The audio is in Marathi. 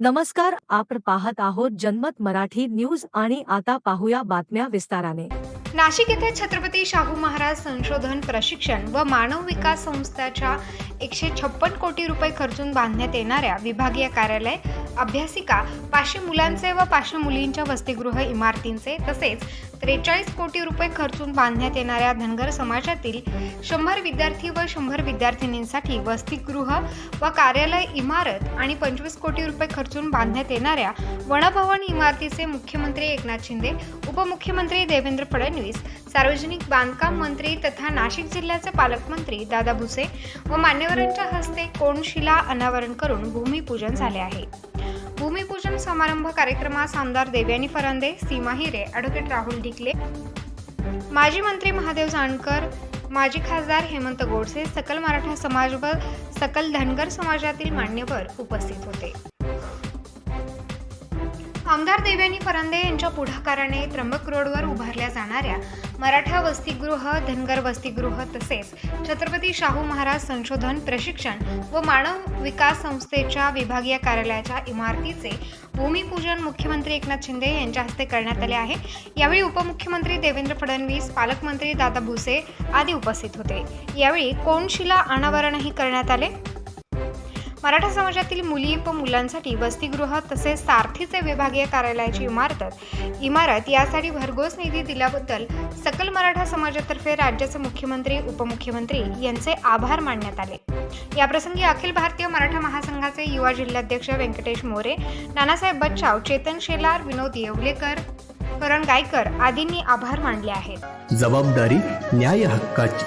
नमस्कार आपण पाहत आहोत जनमत मराठी न्यूज आणि आता पाहूया बातम्या विस्ताराने. नाशिक येथे छत्रपती शाहू महाराज संशोधन प्रशिक्षण व मानव विकास संस्थेच्या एकशे छप्पन कोटी रुपये खर्चून बांधण्यात येणाऱ्या विभागीय कार्यालय अभ्यासिका पाचशे मुलांचे व पाचशे मुलींच्या वसतिगृह इमारतींचे तसेच त्रेचाळीस कोटी रुपये खर्चून बांधण्यात येणाऱ्या धनगर समाजातील शंभर विद्यार्थी व शंभर विद्यार्थिनींसाठी वसतिगृह व कार्यालय इमारत आणि पंचवीस कोटी रुपये खर्चून बांधण्यात येणाऱ्या वनभवन इमारतीचे मुख्यमंत्री एकनाथ शिंदे उपमुख्यमंत्री देवेंद्र फडणवीस सार्वजनिक बांधकाम मंत्री तथा नाशिक जिल्ह्याचे पालकमंत्री दादा भुसे व मान्यवरांच्या हस्ते कोणशिला अनावरण करून भूमिपूजन झाले आहे. भूमिपूजन समारंभ कार्यक्रमास आमदार देवयानी फरांदे सीमा हिरे ॲडव्होकेट राहुल ढिकले माजी मंत्री महादेव जानकर माजी खासदार हेमंत गोडसे सकल मराठा समाज व सकल धनगर समाजातील मान्यवर उपस्थित होते. आमदार देवयानी फरांदे यांच्या पुढाकाराने त्र्यंबक रोडवर उभारल्या जाणाऱ्या मराठा वसतिगृह धनगर वसतिगृह तसेच छत्रपती शाहू महाराज संशोधन प्रशिक्षण व मानव विकास संस्थेच्या विभागीय कार्यालयाच्या इमारतीचे भूमिपूजन मुख्यमंत्री एकनाथ शिंदे यांच्या हस्ते करण्यात आले आहे. यावेळी उपमुख्यमंत्री देवेंद्र फडणवीस पालकमंत्री दादा भुसे आदी उपस्थित होते. यावेळी कोनशिला अनावरणही करण्यात आले. मराठा समाजातील मुली व मुलांसाठी वसतिगृह तसेच सारथीचे विभागीय कार्यालयाची इमारत इमारत यासाठी भरघोस निधी दिल्याबद्दल सकल मराठा समाजातर्फे राज्याचे मुख्यमंत्री उपमुख्यमंत्री यांचे आभार मानण्यात आले. याप्रसंगी अखिल भारतीय मराठा महासंघाचे युवा जिल्हाध्यक्ष व्यंकटेश मोरे नानासाहेब बच्चाव चेतन शेलार विनोद येवलेकर करण गायकर आदींनी आभार मानले आहेत. जबाबदारी न्याय हक्काची.